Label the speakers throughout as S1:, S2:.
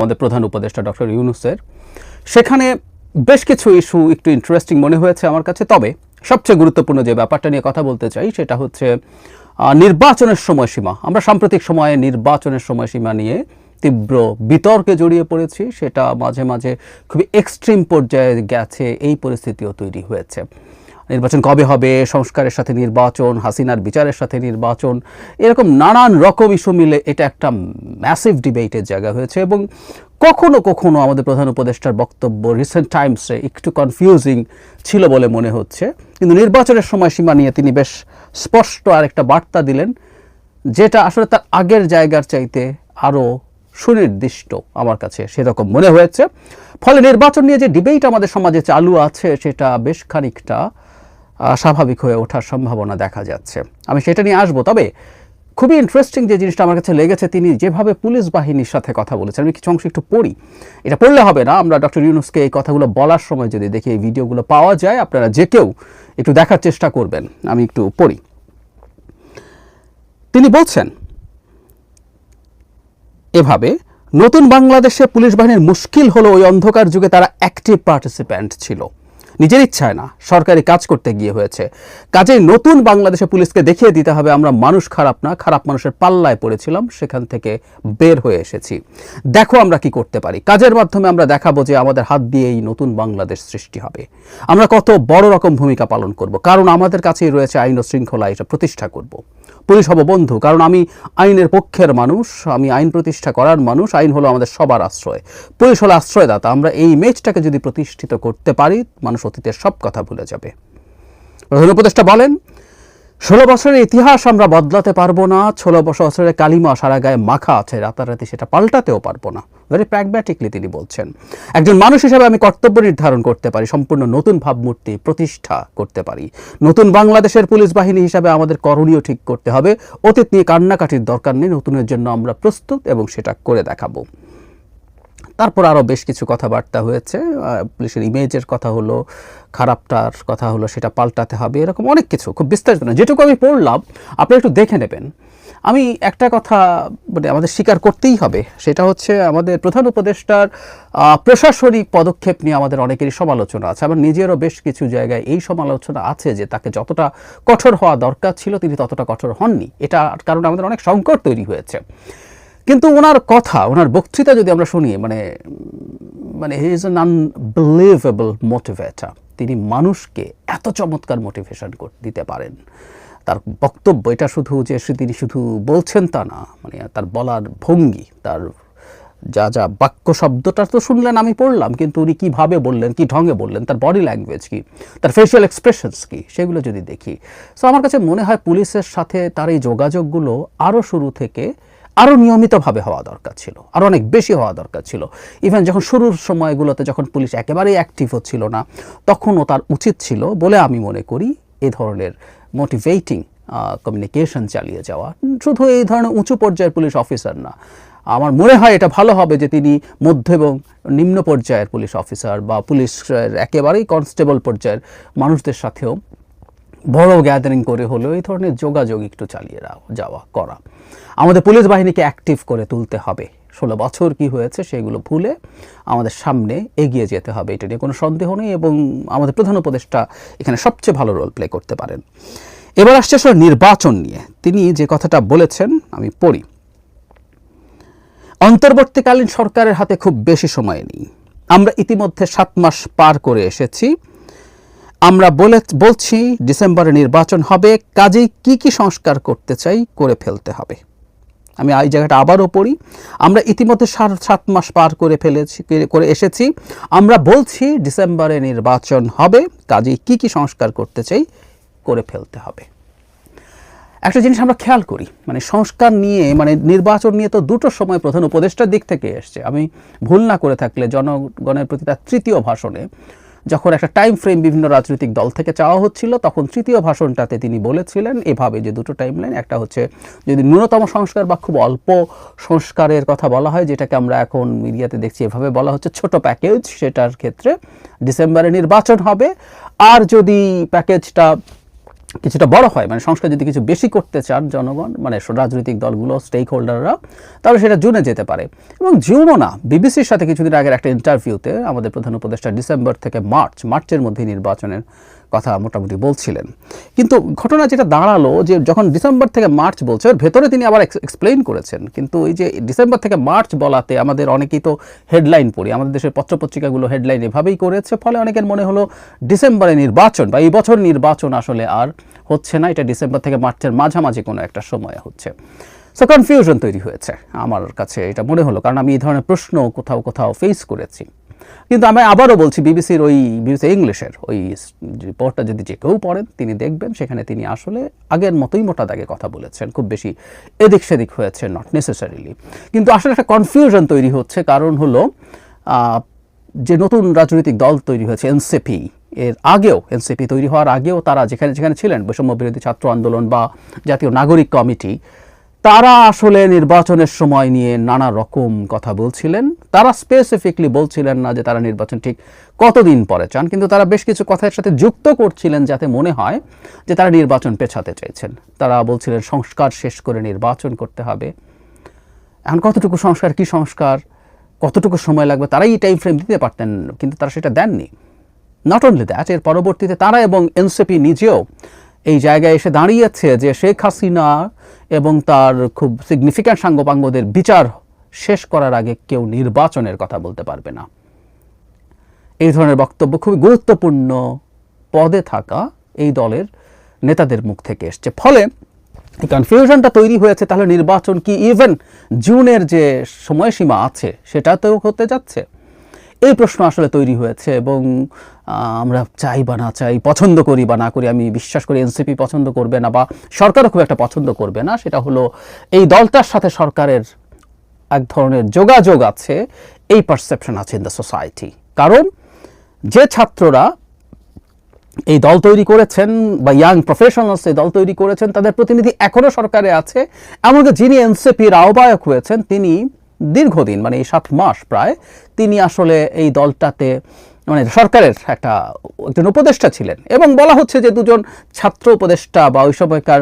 S1: আমাদের প্রধান উপদেষ্টা ডক্টর ইউনুসের। সেখানে বেশ কিছু ইস্যু একটু ইন্টারেস্টিং মনে হয়েছে আমার কাছে। তবে সবচেয়ে গুরুত্বপূর্ণ যে ব্যাপারটা নিয়ে কথা বলতে চাই, সেটা হচ্ছে নির্বাচনের সময়সীমা। আমরা সাম্প্রতিক সময়ে নির্বাচনের সময়সীমা নিয়ে তীব্র বিতর্কে জড়িয়ে পড়েছি। সেটা মাঝে মাঝে খুবই এক্সট্রিম পর্যায়ে গেছে, এই পরিস্থিতিও তৈরি হয়েছে। নির্বাচন কবে হবে, সংস্কারের সাথে নির্বাচন, হাসিনার বিচারের সাথে নির্বাচন, এরকম নানান রকম ইস্যু মিলে এটা একটা ম্যাসিভ ডিবেটের জায়গা হয়েছে এবং কখনো কখনো আমাদের প্রধান উপদেষ্টার বক্তব্য রিসেন্ট টাইমসে একটু কনফিউজিং ছিল বলে মনে হচ্ছে। কিন্তু নির্বাচনের সময়সীমা নিয়ে তিনি বেশ স্পষ্ট আর একটা বার্তা দিলেন, যেটা আসলে তার আগের জায়গার চাইতে আরও সুনির্দিষ্ট আমার কাছে সেরকম মনে হয়েছে। ফলে নির্বাচন নিয়ে যে ডিবেট আমাদের সমাজে চালু আছে সেটা বেশ খানিকটা স্বাভাবিক হয়ে ওঠার সম্ভাবনা দেখা যাচ্ছে। আমি সেটা নিয়ে আসব, তবে খুবই ইন্টারেস্টিং যে জিনিসটা আমার কাছে লেগেছে, তিনি যেভাবে পুলিশ বাহিনীর সাথে কথা বলেছেন, আমি কিছু অংশ একটু পড়ি। এটা পড়লে হবে না, আমরা ডক্টর ইউনুসকে এই কথাগুলো বলার সময় যদি দেখি, এই ভিডিওগুলো পাওয়া যায়, আপনারা যে কেউ একটু দেখার চেষ্টা করবেন, আমি একটু পড়ি। তিনি বলছেন, এভাবে নতুন বাংলাদেশে পুলিশ বাহিনীর মুশকিল হলো ওই অন্ধকার যুগে তারা অ্যাক্টিভ পার্টিসিপ্যান্ট ছিল। নিজের ইচ্ছায় না, সরকারি কাজ করতে গিয়ে হয়েছে। কাজেই নতুন বাংলাদেশে পুলিশকে দেখিয়ে দিতে হবে আমরা মানুষ খারাপ না, খারাপ মানুষের পাল্লায় পড়েছিলাম, সেখান থেকে বের হয়ে এসেছি। দেখো আমরা কি করতে পারি। কাজের মাধ্যমে আমরা দেখাবো যে আমাদের হাত দিয়ে এই নতুন বাংলাদেশ সৃষ্টি হবে। আমরা কত বড় রকম ভূমিকা পালন করব, কারণ আমাদের কাছেই রয়েছে আইন ও শৃঙ্খলা এটা প্রতিষ্ঠা করব। পুলিশ হব বন্ধু, কারণ আমি আইনের পক্ষের মানুষ, আমি আইন প্রতিষ্ঠা করার মানুষ, আইন হলো আমাদের সবার আশ্রয়। পুলিশ হলো আশ্রয়দাতা, আমরা এই ইমেজটাকে যদি প্রতিষ্ঠিত করতে পারি, মানুষ অতীতের সব কথা ভুলে যাবে। প্রধান উপদেষ্টা বলেন ষোলো বছরের ইতিহাস আমরা বদলাতে পারব না, ষোলো বছরের কালিমা সারা গায়ে মাখা আছে, রাতারাতি সেটা পাল্টাতেও পারব না। ভেরি প্র্যাগম্যাটিকলি তিনি বলছেন, একজন মানুষ হিসেবে আমি কর্তব্য নির্ধারণ করতে পারি, সম্পূর্ণ নতুন ভাবমূর্তি প্রতিষ্ঠা করতে পারি। নতুন বাংলাদেশের পুলিশ বাহিনী হিসাবে আমাদের করণীয় ঠিক করতে হবে, অতীত নিয়ে কান্নাকাটির দরকার নেই, নতুনের জন্য আমরা প্রস্তুত এবং সেটা করে দেখাবো। তারপর আরও বেশ কিছু কথাবার্তা হয়েছে পুলিশের ইমেজের কথা হলো, খারাপটার কথা হলো, সেটা পাল্টাতে হবে, এরকম অনেক কিছু, খুব বিস্তারিত না যেটুকু আমি পড়লাম, আপনি একটু দেখে নেবেন। আমি একটা কথা মানে আমাদের স্বীকার করতেই হবে, সেটা হচ্ছে আমাদের প্রধান উপদেষ্টার প্রশাসনিক পদক্ষেপ নিয়ে আমাদের অনেকেরই সমালোচনা আছে। আমার নিজেরও বেশ কিছু জায়গায় এই সমালোচনা আছে যে তাকে যতটা কঠোর হওয়া দরকার ছিল, তিনি ততটা কঠোর হননি। এটা কারণে আমাদের অনেক সংকট তৈরি হয়েছে। কিন্তু ওনার কথা, ওনার বক্তৃতা যদি আমরা শুনি মানে মানে he is an unbelievable motivator তিনি মানুষকে এত চমৎকার মোটিভেশন দিতে পারেন। তার বক্তব্য এটা শুধু যে তিনি শুধু বলছেন তা না মানে তার বলার ভঙ্গি, তার যা যা বাক্য শব্দটা তো শুনলেন, আমি পড়লাম, কিন্তু উনি কীভাবে বললেন, কি ঢঙে বললেন, তার বডি ল্যাঙ্গুয়েজ কী, তার ফেশিয়াল এক্সপ্রেশনস কী, সেগুলো যদি দেখি। সো আমার কাছে মনে হয় পুলিশের সাথে তার এই যোগাযোগগুলো আরও শুরু থেকে আরও নিয়মিতভাবে হওয়া দরকার ছিল আরও অনেক বেশি হওয়া দরকার ছিল। ইভেন যখন শুরুর সময়গুলোতে যখন পুলিশ একেবারেই অ্যাক্টিভ হচ্ছিল না, তখনও তার উচিত ছিল বলে আমি মনে করি এ ধরনের মোটিভেটিং কমিউনিকেশন চালিয়ে যাওয়া। শুধু এই ধরনের উঁচু পর্যায়ের পুলিশ অফিসার না, আমার মনে হয় এটা ভালো হবে যে তিনি মধ্য এবং নিম্ন পর্যায়ের পুলিশ অফিসার বা পুলিশের একেবারেই কনস্টেবল পর্যায়ের মানুষদের সাথেও বড় গ্যাদারিং করে হলেও এই ধরনের যোগাযোগ একটু চালিয়ে যাওয়া, করা। আমাদের পুলিশ বাহিনীকে অ্যাক্টিভ করে তুলতে হবে। ষোলো বছর কি হয়েছে সেগুলো ভুলে আমাদের সামনে এগিয়ে যেতে হবে, এটা নিয়ে কোনো সন্দেহ নেই এবং আমাদের প্রধান উপদেষ্টা এখানে সবচেয়ে ভালো রোল প্লে করতে পারেন। এবার আসছে আসলে নির্বাচন নিয়ে। তিনি যে কথাটা বলেছেন, আমি পড়ি। অন্তর্বর্তীকালীন সরকারের হাতে খুব বেশি সময় নেই। আমরা ইতিমধ্যে সাত মাস পার করে এসেছি। আমরা বলে বলছি ডিসেম্বরে নির্বাচন হবে, কাজেই কি কি সংস্কার করতে চাই করে ফেলতে হবে। আমি এই জায়গাটা আবারও পড়ি, আমরা ইতিমধ্যে সাত মাস পার করে ফেলেছি করে এসেছি। আমরা বলছি ডিসেম্বরে নির্বাচন হবে, কাজেই কি কি সংস্কার করতে চাই করে ফেলতে হবে। একটা জিনিস আমরা খেয়াল করি মানে সংস্কার নিয়ে মানে নির্বাচন নিয়ে তো দুটো সময় প্রধান উপদেষ্টার দিক থেকে এসছে। আমি ভুল না করে থাকলে জনগণের প্রতি তার তৃতীয় ভাষণে যখন একটা টাইম ফ্রেম বিভিন্ন রাজনৈতিক দল থেকে চাওয়া হচ্ছিল, তখন তৃতীয় ভাষণটাতে তিনি বলেছিলেন এভাবে যে দুটো টাইম লাইন একটা হচ্ছে যদি ন্যূনতম সংস্কার বা খুব অল্প সংস্কারের কথা বলা হয়, যেটাকে আমরা এখন মিডিয়াতে দেখছি, এভাবে বলা হচ্ছে ছোট প্যাকেজ সেটার ক্ষেত্রে ডিসেম্বরে নির্বাচন হবে। আর যদি প্যাকেজটা কিছুটা বড় হয় মানে সংস্কার যদি কিছু বেশি করতে চান জনগণ মানে রাজনৈতিক দলগুলো স্টেক হোল্ডাররা তাহলে সেটা জুনে যেতে পারে। এবং জুনও না, বিবিসির সাথে কিছুদিন আগের একটা ইন্টারভিউতে আমাদের প্রধান উপদেষ্টা ডিসেম্বর থেকে মার্চ, মার্চের মধ্যে নির্বাচনের কথা মোটামুটি বলছিলেন। কিন্তু ঘটনা যেটা দাঁড়াল যে যখন ডিসেম্বর থেকে মার্চ বলছে ওর ভেতরে তিনি আবার এক্সপ্লেইন করেছেন। কিন্তু এই যে ডিসেম্বর থেকে মার্চ বলাতে আমাদের অনেকেই তো হেডলাইন পড়ি, আমাদের দেশের পত্রপত্রিকাগুলো হেডলাইন এভাবেই করেছে, ফলে অনেকের মনে হলো ডিসেম্বরে নির্বাচন বা এই বছর নির্বাচন আসলে আর হচ্ছে না, এটা ডিসেম্বর থেকে মার্চের মাঝামাঝি কোনো একটা সময় হচ্ছে। সো কনফিউশন তৈরি হয়েছে। আমার কাছে এটা মনে হলো, কারণ আমি এই ধরনের প্রশ্ন কোথাও কোথাও ফেস করেছি। কিন্তু আমি আবারও বলছি, বিবিসির ওই, বিবিসি ইংলিশের ওই রিপোর্টটা যদি যে কেউ পড়েন, তিনি দেখবেন সেখানে তিনি আসলে আগের মতোই মোটা দাগে কথা বলেছেন, খুব বেশি এদিক সেদিক হয়েছে নট নেসেসারিলি কিন্তু আসলে একটা কনফিউশন তৈরি হচ্ছে, কারণ হলো যে নতুন রাজনৈতিক দল তৈরি হয়েছে, এনসিপি, এর আগেও, এনসিপি তৈরি হওয়ার আগেও তারা যেখানে যেখানে ছিলেন, বৈষম্য বিরোধী ছাত্র আন্দোলন বা জাতীয় নাগরিক কমিটি তারা আসলে নির্বাচনের সময় নিয়ে নানা রকম কথা বলছিলেন। তারা স্পেসিফিকলি বলছিলেন না যে তারা নির্বাচন ঠিক কতদিন পরে চান, কিন্তু তারা বেশ কিছু কথার সাথে যুক্ত করছিলেন যাতে মনে হয় যে তারা নির্বাচন পেছাতে চাইছেন। তারা বলছিলেন, সংস্কার শেষ করে নির্বাচন করতে হবে। এখন কতটুকু সংস্কার, কি সংস্কার, কতটুকু সময় লাগবে, তারাই এই টাইম ফ্রেম দিতে পারতেন, কিন্তু তারা সেটা দেননি। নট অনলি দ্যাট এর পরবর্তীতে তারা এবং এনসিপি নিজেও এই জায়গায় এসে দাঁড়িয়েছে যে শেখ হাসিনা এবং তার খুব সিগনিফিক্যান্ট সাঙ্গপাঙ্গদের বিচার শেষ করার আগে কেউ নির্বাচনের কথা বলতে পারবে না। এই ধরনের বক্তব্য খুবই গুরুত্বপূর্ণ পদে থাকা এই দলের নেতাদের মুখ থেকে এসছে। ফলে কনফিউশনটা তৈরি হয়েছে, তাহলে নির্বাচন কি ইভেন জুনের যে সময়সীমা আছে, সেটাতেও হতে যাচ্ছে। এই প্রশ্ন আসলে তৈরি হয়েছে এবং আমরা চাই বা না চাই, পছন্দ করি বা না করি, আমি বিশ্বাস করি এনসিপি পছন্দ করবে না বা সরকারও খুব একটা পছন্দ করবে না, সেটা হলো এই দলটার সাথে সরকারের এক ধরনের যোগাযোগ আছে, এই পারসেপশন আছে ইন দ্য সোসাইটি কারণ যে ছাত্ররা এই দল তৈরি করেছেন বা ইয়াং প্রফেশনালস এই দল তৈরি করেছেন, তাদের প্রতিনিধি এখনও সরকারে আছে, এমনকি যিনি এনসিপির আহ্বায়ক হয়েছেন, তিনি দীর্ঘদিন মানে এই সাত মাস প্রায়, তিনি আসলে এই দলটাতে মানে সরকারের একটা একজন উপদেষ্টা ছিলেন এবং বলা হচ্ছে যে দুজন ছাত্র উপদেষ্টা বা ওই সময়কার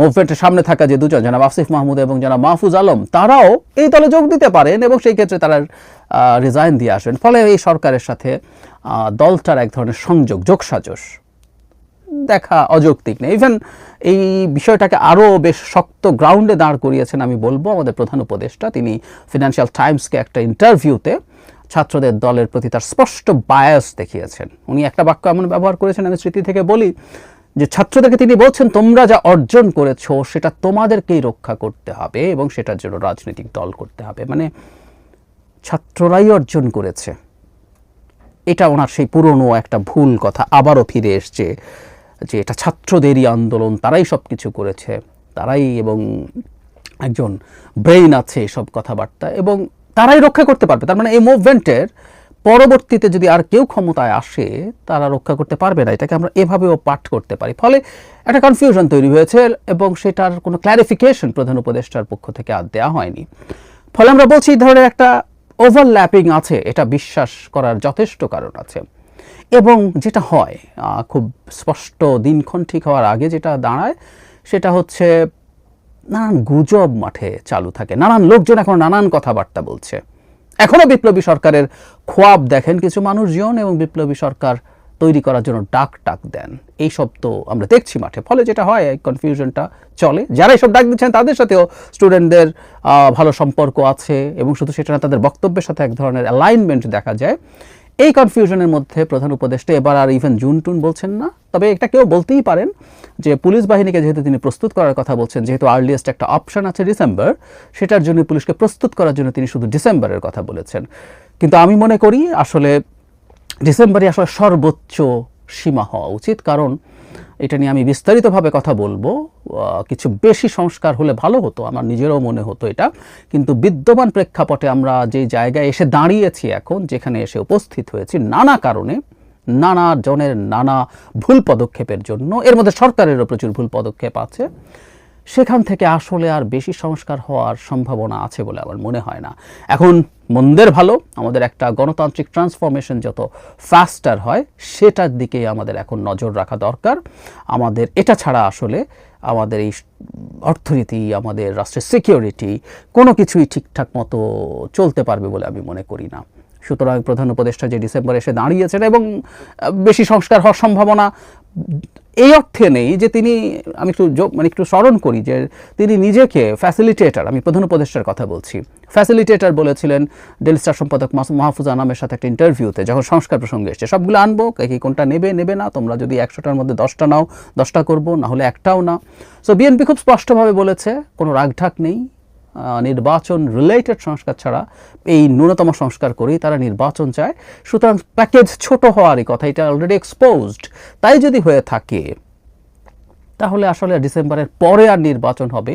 S1: মুভমেন্টের সামনে থাকা যে দুজন, জনাব আসিফ মাহমুদ এবং জনাব মাহফুজ আলম, তারাও এই দলে যোগ দিতে পারেন এবং সেই ক্ষেত্রে তারা রিজাইন দিয়ে আসবেন ফলে এই সরকারের সাথে দলটার এক ধরনের সংযোগ, যোগসাজশ দেখা অযৌক্তিক নেই। ইভেন এই বিষয়টাকে আরও বেশ শক্ত গ্রাউন্ডে দাঁড় করিয়েছেন আমি বলব আমাদের প্রধান উপদেষ্টা। তিনি ফিনান্সিয়াল টাইমসকে একটা ইন্টারভিউতে ছাত্রদের দলের প্রতি তার স্পষ্ট বায়াস দেখিয়েছেন। উনি একটা বাক্য এমন ব্যবহার করেছেন, আমি স্মৃতি থেকে বলি যে, ছাত্রদেরকে তিনি বলছেন, তোমরা যা অর্জন করেছ, সেটা তোমাদেরকেই রক্ষা করতে হবে এবং সেটার জন্য রাজনৈতিক দল করতে হবে। মানে ছাত্ররাই অর্জন করেছে। এটা ওনার সেই পুরনো একটা ভুল কথা, আবারও ফিরে এসছে যে, এটা ছাত্রদেরই আন্দোলন, তারাই সব কিছু করেছে, তারাই এবং একজন ব্রেইন আছে সব কথাবার্তা এবং তারাই রক্ষা করতে পারবে। তার মানে এই মুভমেন্টের পরবর্তীতে যদি আর কেউ ক্ষমতায় আসে, তারা রক্ষা করতে পারবে না। এটাকে আমরা এভাবেও পাঠ করতে পারি। ফলে একটা কনফিউশন তৈরি হয়েছে এবং সেটার কোনো ক্ল্যারিফিকেশন প্রধান উপদেষ্টার পক্ষ থেকে আর দেওয়া হয়নি। ফলে আমরা বলছি এই ধরনের একটা ওভারল্যাপিং আছে। এটা বিশ্বাস করার যথেষ্ট কারণ আছে। এবং যেটা হয় খুব স্পষ্ট দিনক্ষণ ঠিক হওয়ার আগে যেটা দাঁড়ায়, সেটা হচ্ছে নানান গুজব মাঠে চালু থাকে, নানান লোকজন এখন নানান কথাবার্তা বলছে। এখনও বিপ্লবী সরকারের খোয়াব দেখেন কিছু মানুষজন এবং বিপ্লবী সরকার তৈরি করার জন্য ডাক ডাক দেন। এই সব তো আমরা দেখছি মাঠে, ফলে যেটা হয়, এই কনফিউশনটা চলে। যারা এসব ডাক দিচ্ছেন, তাদের সাথেও স্টুডেন্টদের ভালো সম্পর্ক আছে এবং শুধু সেটা না, তাদের বক্তব্যের সাথে এক ধরনের অ্যালাইনমেন্ট দেখা যায়। এই কনফিউশনের মধ্যে প্রধান উপদেষ্টা এবার আর ইভেন জুন টুন বলছেন না। তবে এটা কেউ বলতেই পারেন যে পুলিশ বাহিনীকে যেহেতু তিনি প্রস্তুত করার কথা বলছেন, যেহেতু আর্লিয়েস্ট একটা অপশান আছে ডিসেম্বর সেটার জন্য পুলিশকে প্রস্তুত করার জন্য তিনি শুধু ডিসেম্বরের কথা বলেছেন। কিন্তু আমি মনে করি আসলে ডিসেম্বরে আসলে সর্বোচ্চ সীমা হওয়া উচিত। কারণ এটা নিয়ে আমি বিস্তারিতভাবে কথা বলব। কিছু বেশি সংস্কার হলে ভালো হতো, আমার নিজেরও মনে হতো এটা। কিন্তু বিদ্যমান প্রেক্ষাপটে আমরা যে জায়গায় এসে দাঁড়িয়েছি এখন, যেখানে এসে উপস্থিত হয়েছি, নানা কারণে, নানা জনের নানা ভুল পদক্ষেপের জন্য, এর মধ্যে সরকারেরও প্রচুর ভুল পদক্ষেপ আছে। সেখান থেকে আসলে আর বেশি সংস্কার হওয়ার সম্ভাবনা আছে বলে আমার মনে হয় না। এখন মন্দের ভালো, আমাদের একটা গণতান্ত্রিক ট্রান্সফরমেশন যত ফাস্টার হয়, সেটার দিকে আমাদের এখন নজর রাখা দরকার। আমাদের, এটা ছাড়া আসলে আমাদের এই অর্থনীতি, আমাদের রাষ্ট্রের সিকিউরিটি কোনো কিছুই ঠিকঠাক মতো চলতে পারবে বলে আমি মনে করি না। সুতরাং প্রধান উপদেষ্টা যে ডিসেম্বরে এসে দাঁড়িয়েছেন এবং বেশি সংস্কার হওয়ার সম্ভাবনা এই অর্থে নেই যে তিনি, আমি একটু মানে একটু স্মরণ করি যে তিনি নিজেকে ফ্যাসিলিটেটার আমি প্রধান উপদেষ্টার কথা বলছি ফ্যাসিলিটেটার বলেছিলেন ডেলি স্টার সম্পাদক মাহফুজ আনামের সাথে একটা ইন্টারভিউতে যখন সংস্কার প্রসঙ্গে এসছে, সবগুলো আনব, কে কোনটা নেবে নেবে না, তোমরা যদি একশোটার মধ্যে দশটা নাও, দশটা করব না হলে একটাও না। সো বিএনপি খুব স্পষ্টভাবে বলেছে, কোনো রাগঢাক নেই নির্বাচন রিলেটেড সংস্কার ছাড়া এই ন্যূনতম সংস্কার করেই তারা নির্বাচন চায়। সুতরাং প্যাকেজ ছোট হওয়ারই কথা, এটা অলরেডি এক্সপোজড তাই যদি হয়ে থাকে, তাহলে আসলে ডিসেম্বরের পরে আর নির্বাচন হবে।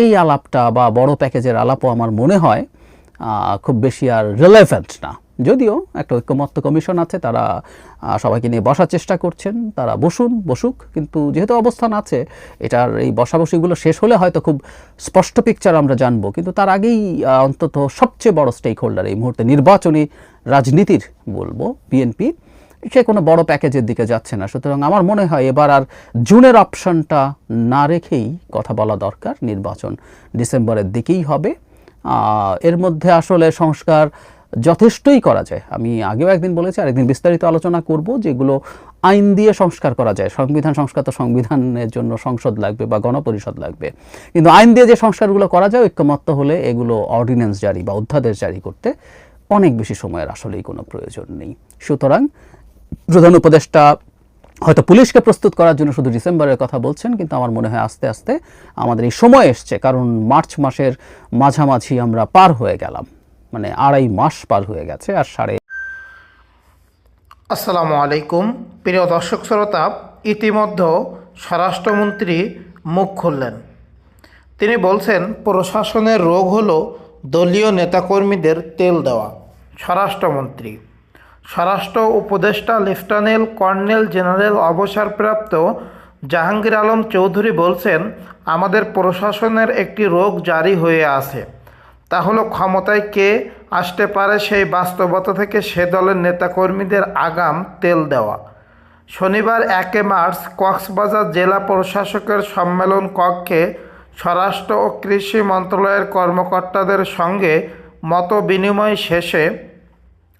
S1: এই আলাপটা বা বড় প্যাকেজের আলাপও আমার মনে হয় খুব বেশি আর রিলেভেন্ট না। যদিও একটা ঐক্যমত্য কমিশন আছে, তারা সবাইকে নিয়ে বসার চেষ্টা করছেন, তারা বসুন, বসুক, কিন্তু যেহেতু অবস্থান আছে, এটার এই বসাবসিগুলো শেষ হলে হয়তো খুব স্পষ্ট পিকচার আমরা জানব, কিন্তু তার আগেই অন্তত সবচেয়ে বড় স্টেক হোল্ডার এই মুহূর্তে নির্বাচনী রাজনীতির বলব বিএনপি সে কোনো বড় প্যাকেজের দিকে যাচ্ছে না। সুতরাং আমার মনে হয় এবার আর জুনের অপশনটা না রেখেই কথা বলা দরকার, নির্বাচন ডিসেম্বরের দিকেই হবে। এর মধ্যে আসলে সংস্কার যথেষ্টই করা যায়। আমি আগেও একদিন বলেছি, আরেকদিন বিস্তারিত আলোচনা করব, যেগুলো আইন দিয়ে সংস্কার করা যায়। সংবিধান সংস্কার তো সংবিধানের জন্য সংসদ লাগবে বা গণপরিষদ লাগবে। কিন্তু আইন দিয়ে যে সংস্কারগুলো করা যায়, ঐক্যমত্য হলে এগুলো অর্ডিন্যান্স জারি বা অধ্যাদেশ জারি করতে অনেক বেশি সময়ের আসলেই কোনো প্রয়োজন নেই। সুতরাং প্রধান উপদেষ্টা হয়তো পুলিশকে প্রস্তুত করার জন্য শুধু ডিসেম্বরের কথা বলছেন, কিন্তু আমার মনে হয় আস্তে আস্তে আমাদের এই সময় এসছে, কারণ মার্চ মাসের মাঝামাঝি আমরা পার হয়ে গেলাম। মানে আড়াই মাস পার হয়ে গেছে আর সাড়ে
S2: আসসালামু আলাইকুম। প্রিয় দর্শক শ্রোতা, ইতিমধ্যে স্বরাষ্ট্রমন্ত্রী মুখ খুললেন। তিনি বলছেন, প্রশাসনের রোগ হলো দলীয় নেতাকর্মীদের তেল দেওয়া, স্বরাষ্ট্রমন্ত্রী। স্বরাষ্ট্র উপদেষ্টা লেফটেন্যান্ট কর্নেল জেনারেল অবসরপ্রাপ্ত জাহাঙ্গীর আলম চৌধুরী বলছেন, আমাদের প্রশাসনের একটি রোগ জারি হয়ে আছে। তা হলো ক্ষমতায় কে আসতে পারে সেই বাস্তবতা থেকে সে দলের নেতাকর্মীদের আগাম তেল দেওয়া? শনিবার একে মার্চ কক্সবাজার জেলা প্রশাসকের সম্মেলন কক্ষে স্বরাষ্ট্র ও কৃষি মন্ত্রণালয়ের কর্মকর্তাদের সঙ্গে মত বিনিময় শেষে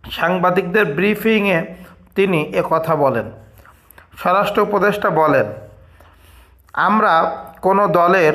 S2: সাংবাদিকদের ব্রিফিংয়ে তিনি কথা বলেন। স্বরাষ্ট্র উপদেষ্টা বলেন, আমরা কোনো দলের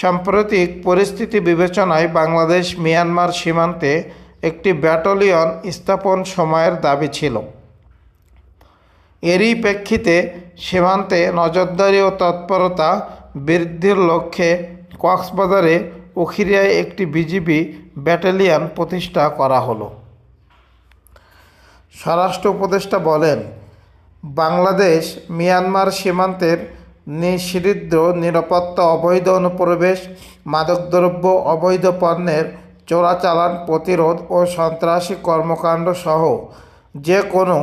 S2: সাম্প্রতিক পরিস্থিতি বিবেচনায় বাংলাদেশ মিয়ানমার সীমান্তে একটি ব্যাটালিয়ন স্থাপন সময়ের দাবি ছিল। এরই প্রেক্ষিতে সীমান্তে নজরদারি ও তৎপরতা বৃদ্ধির লক্ষ্যে কক্সবাজারে উখিরিয়ায় একটি বিজিবি ব্যাটালিয়ন প্রতিষ্ঠা করা হলো। স্বরাষ্ট্র উপদেষ্টা বলেন, বাংলাদেশ মিয়ানমার সীমান্তের নিষিদ্ধ নিরাপত্তা, অবৈধ অনুপ্রবেশ, মাদকদ্রব্য, অবৈধ পণ্যের চোরাচালান, প্রতিরোধ ও সন্ত্রাসী কর্মকাণ্ড সহ যে কোনো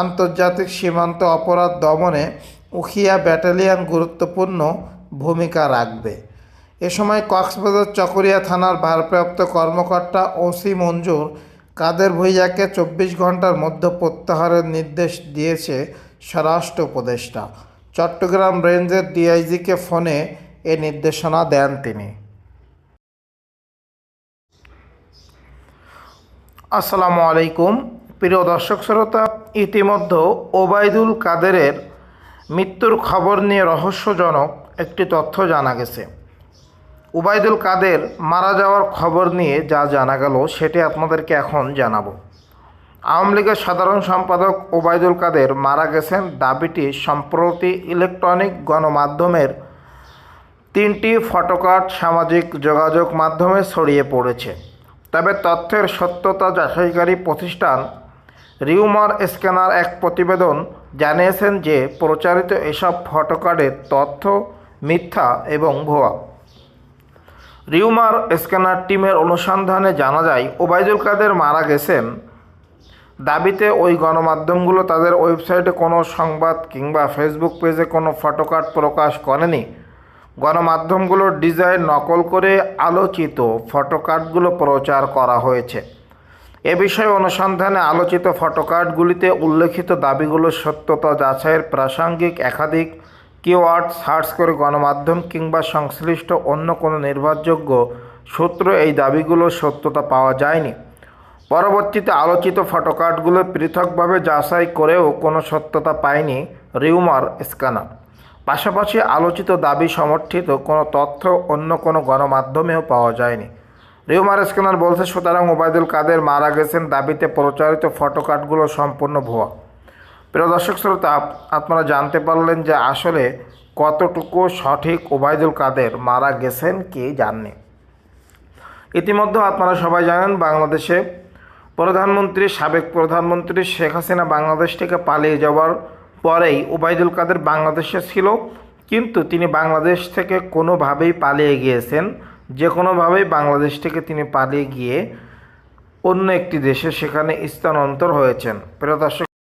S2: আন্তর্জাতিক সীমান্ত অপরাধ দমনে উখিয়া ব্যাটালিয়ন গুরুত্বপূর্ণ ভূমিকা রাখবে। এ সময় কক্সবাজার চকরিয়া থানার ভারপ্রাপ্ত কর্মকর্তা ওসি মঞ্জুর কাদের ভুইয়াকে চব্বিশ ঘণ্টার মধ্যে প্রত্যাহারের নির্দেশ দিয়েছে স্বরাষ্ট্র উপদেষ্টা। চট্টগ্রাম রেঞ্জের ডিআইজিকে ফোনে এ নির্দেশনা দেন তিনি। আসসালামু আলাইকুম। প্রিয় দর্শক শ্রোতা ইতিমধ্যে ওবায়দুল কাদেরের মৃত্যুর খবর নিয়ে রহস্যজনক একটি তথ্য জানা গেছে। উবায়দুল কাদের মারা যাওয়ার খবর নিয়ে যা জানা গেল, সেটি আপনাদেরকে এখন জানাব। আওয়ামী লীগের সাধারণ সম্পাদক ওবায়দুল কাদের মারা গেছেন দাবিটি সম্প্রতি ইলেকট্রনিক গণমাধ্যমের তিনটি ফটোকার্ড সামাজিক যোগাযোগ মাধ্যমে ছড়িয়ে পড়েছে। তবে তথ্যের সত্যতা যাচাইকারী প্রতিষ্ঠান রিউমার স্ক্যানার এক প্রতিবেদন জানিয়েছেন যে প্রচারিত এসব ফটোকার্ডের তথ্য মিথ্যা এবং ভুয়া। রিউমার স্ক্যানার টিমের অনুসন্ধানে জানা যায়, ওবায়দুল কাদের মারা গেছেন দাবিতে ওই গণমাধ্যমগুলো তাদের ওয়েবসাইটে কোনো সংবাদ কিংবা ফেসবুক পেজে কোনো ফটোকার্ড প্রকাশ করেনি। গণমাধ্যমগুলোর ডিজাইন নকল করে আলোচিত ফটোকার্ডগুলো প্রচার করা হয়েছে। এ বিষয়ে অনুসন্ধানে আলোচিত ফটোকার্ডগুলিতে উল্লেখিত দাবিগুলোর সত্যতা যাচাইয়ের প্রাসঙ্গিক, একাধিক কিওয়ার্ড সার্চ করে গণমাধ্যম কিংবা সংশ্লিষ্ট অন্য কোনো নির্ভরযোগ্য সূত্র এই দাবিগুলোর সত্যতা পাওয়া যায়নি। পরবর্তীতে আলোচিত ফটোকার্ডগুলো পৃথকভাবে যাচাই করেও কোনো সত্যতা পায়নি রিউমার স্ক্যানার। পাশাপাশি আলোচিত দাবি সমর্থিত কোনো তথ্য অন্য কোনো গণমাধ্যমেও পাওয়া যায়নি। রিউমার স্ক্যানার বলছে, সুতরাং ওবায়দুল কাদের মারা গেছেন দাবিতে প্রচারিত ফটোকার্ডগুলো সম্পূর্ণ ভুয়া। প্রিয় দর্শক শ্রোতা, আপনারা জানতে পারলেন যে আসলে কতটুকু সঠিক ওবায়দুল কাদের মারা গেছেন কে জাননি। ইতিমধ্যে আপনারা সবাই জানেন, বাংলাদেশে প্রধানমন্ত্রী সাবেক প্রধানমন্ত্রী শেখ হাসিনা বাংলাদেশ থেকে পালিয়ে যাওয়ার পরেই ওবায়দুল কাদের বাংলাদেশে ছিল, কিন্তু তিনি বাংলাদেশ থেকে কোনোভাবেই পালিয়ে গিয়েছেন। যে কোনোভাবেই বাংলাদেশ থেকে তিনি পালিয়ে গিয়ে অন্য একটি দেশে সেখানে স্থানান্তর হয়েছেন। প্রিয় দর্শক